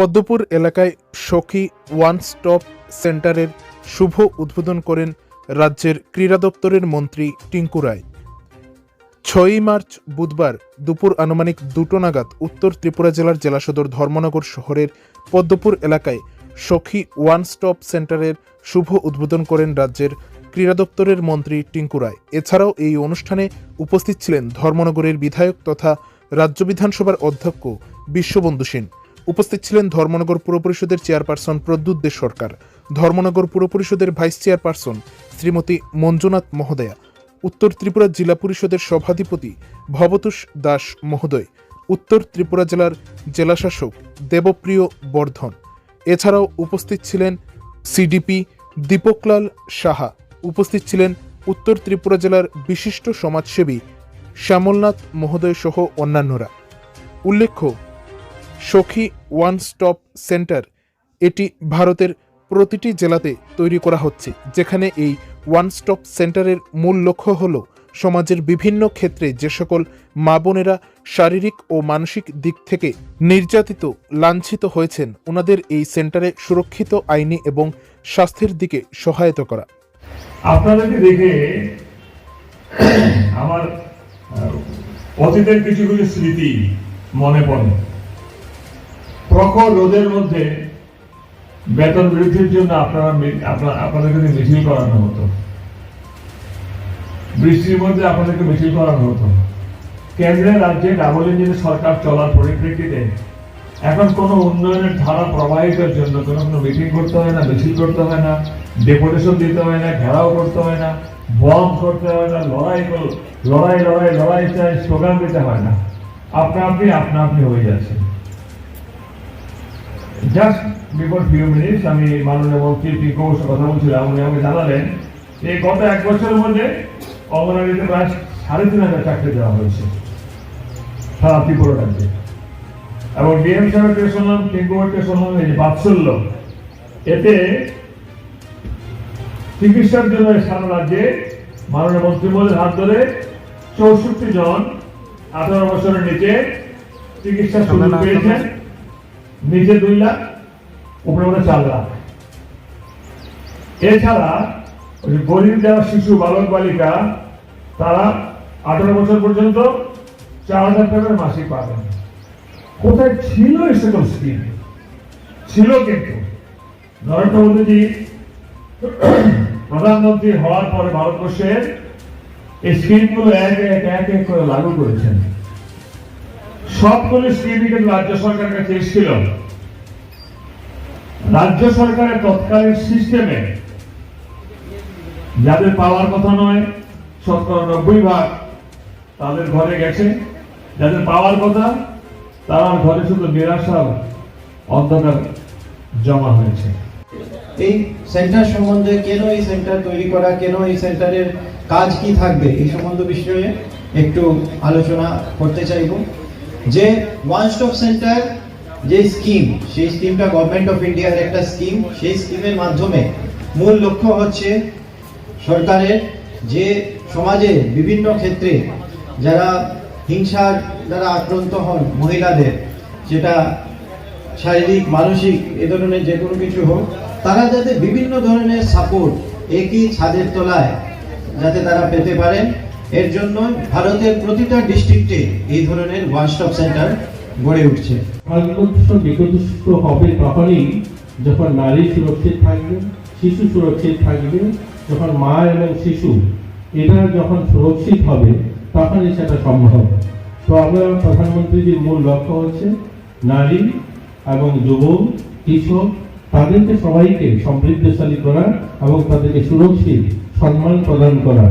পদ্মপুর এলাকায় সখী one stop সেন্টারের শুভ উদ্বোধন করেন রাজ্যের ক্রীড়া দপ্তরের মন্ত্রী টিঙ্কু রায়। ছয়ই মার্চ বুধবার দুপুর আনুমানিক দুটো নাগাদ উত্তর ত্রিপুরা জেলার জেলা সদর ধর্মনগর শহরের পদ্মপুর এলাকায় সখী ওয়ান স্টপ সেন্টারের শুভ উদ্বোধন করেন রাজ্যের ক্রীড়া দপ্তরের মন্ত্রী টিঙ্কু রায়। এছাড়াও এই অনুষ্ঠানে উপস্থিত ছিলেন ধর্মনগরের বিধায়ক তথা রাজ্য বিধানসভার অধ্যক্ষ বিশ্ববন্ধু সেন। উপস্থিত ছিলেন ধর্মনগর পুর পরিষদের চেয়ারপারসন প্রদ্যুৎ দে সরকার, ধর্মনগর পুর পরিষদের ভাইস চেয়ারপারসন শ্রীমতী মঞ্জুনাথ মহোদয়া, উত্তর ত্রিপুরা জেলা পরিষদের সভাধিপতি ভবতোষ দাস মহোদয়, উত্তর ত্রিপুরা জেলার জেলাশাসক দেবপ্রিয় বর্ধন। এছাড়াও উপস্থিত ছিলেন সিডিপি দীপকলাল সাহা, উপস্থিত ছিলেন উত্তর ত্রিপুরা জেলার বিশিষ্ট সমাজসেবী শ্যামলনাথ মহোদয় সহ অন্যান্যরা। উল্লেখ্য সখী ওয়ান স্টপ সেন্টার। এটি ভারতের প্রতিটি জেলাতে তৈরি করা হচ্ছে, যেখানে এই ওয়ান স্টপ সেন্টারের মূল লক্ষ্য হল সমাজের বিভিন্ন ক্ষেত্রে যে সকল মা বোনেরা শারীরিক ও মানসিক দিক থেকে নির্যাতিত, লাঞ্ছিত হয়েছেন ওনাদের এই সেন্টারে সুরক্ষিত আইনি এবং স্বাস্থ্যের দিকে সহায়তা করা। আপনাদেরকে দেখে আমার অতীতের কিছু কিছু স্মৃতি মনে পড়ে। প্রখর রোদের মধ্যে বেতন বৃদ্ধির জন্য আপনারা মি- আপনা- আপনাদেরকে মিছিল করানো হতো? বৃষ্টির মধ্যে আপনাদেরকে মিছিল করানো হতো। কেন্দ্রের রাজ্যে ডাবল ইঞ্জিনের সরকার চলার পরিপ্রেক্ষিতে এখন কোনো উন্নয়নের ধারা প্রবাহিতের জন্য কোনো কোনো মিটিং করতে হয় না, মিছিল করতে হয় না, ডেপুটেশন দিতে হয় না, ঘেরাও করতে হয় না, বম করতে হয় না, লড়াই লড়াই লড়াই লড়াই চাই, স্লোগান দিতে হয় না। আপনা আপনি আপনা আপনি হয়ে যাচ্ছে। জাস্ট বিফোর ফিউ মিনিটস আমি মাননীয় মন্ত্রী টিকো কথা বলছিলাম উনি আমাকে জানালেন যে গত এক বছরের মধ্যে অঙ্গনারীতে প্রায় সাড়ে তিন হাজার চাকরি দেওয়া হয়েছে সারা ত্রিপুরা রাজ্যে। এবং ডিএম সাহেবকে শুনলাম টিঙ্কুবারকে শুনলাম এই যে বাৎসল্য এতে চিকিৎসার জন্য সারা রাজ্যে মাননীয় মন্ত্রীমহলের হাত ধরে চৌষট্টি জন আঠারো বছরের নিচে চিকিৎসা সুযোগ পেয়েছেন। নিচে দুই লাখ, উপরে মনে চার লাখ। এছাড়া গরিব যারা শিশু, বালক, বালিকা, তারা আঠারো বছর পর্যন্ত চার হাজার টাকার মাসিক পাবেন কোথায় ছিল এই সকল স্কিম ছিল কিন্তু। নরেন্দ্র মোদীজি প্রধানমন্ত্রী হওয়ার পরে ভারতবর্ষের এই স্কিমগুলো এক এক এক করে লাগু করেছেন। সবগুলো কিন্তু রাজ্য সরকারের কাছে এসেছিল? রাজ্য সরকারের তৎকালীন সিস্টেমে যাদের পাওয়ার কথা নয় শতকরা নব্বই ভাগ তাদের ঘরে গেছে। যাদের পাওয়ার কথা তার ঘরে শুধু নিরাশার অন্ধকার জমা হয়েছে। এই সেন্টার সম্বন্ধে কেন এই সেন্টার তৈরি করা, কেন এই সেন্টারের কাজ কি থাকবে, এই সম্বন্ধ বিষয়ে একটু আলোচনা করতে চাইব। যে ওয়ান স্টপ সেন্টার যে স্কিম সেই স্কিমটা গভর্নমেন্ট অফ ইন্ডিয়ার একটা স্কিম সেই স্কিমের মাধ্যমে মূল লক্ষ্য হচ্ছে সরকারের যে সমাজে বিভিন্ন ক্ষেত্রে যারা হিংসার দ্বারা আক্রান্ত হন মহিলাদের, যেটা শারীরিক, মানসিক এ ধরনের যে কোনো কিছু হোক, তারা যাতে বিভিন্ন ধরনের সাপোর্ট একই ছাদের তলায় যাতে তারা পেতে পারেন। এর জন্য ভারতের প্রতিটা ডিস্ট্রিক্টে এই ধরনের ওয়ান স্টপ সেন্টার গড়ে উঠছে। হবে তখনই যখন নারী সুরক্ষিত থাকবে, শিশু সুরক্ষিত থাকবে, যখন মা এবং শিশু এটা যখন সুরক্ষিত হবে, তখনই সেটা সম্ভব তো আমরা প্রধানমন্ত্রীজির মূল লক্ষ্য হচ্ছে নারী এবং যুবক কিশোর তাদেরকে সবাইকে সমৃদ্ধশালী করা এবং তাদেরকে সুরক্ষিত, সম্মান প্রদান করা।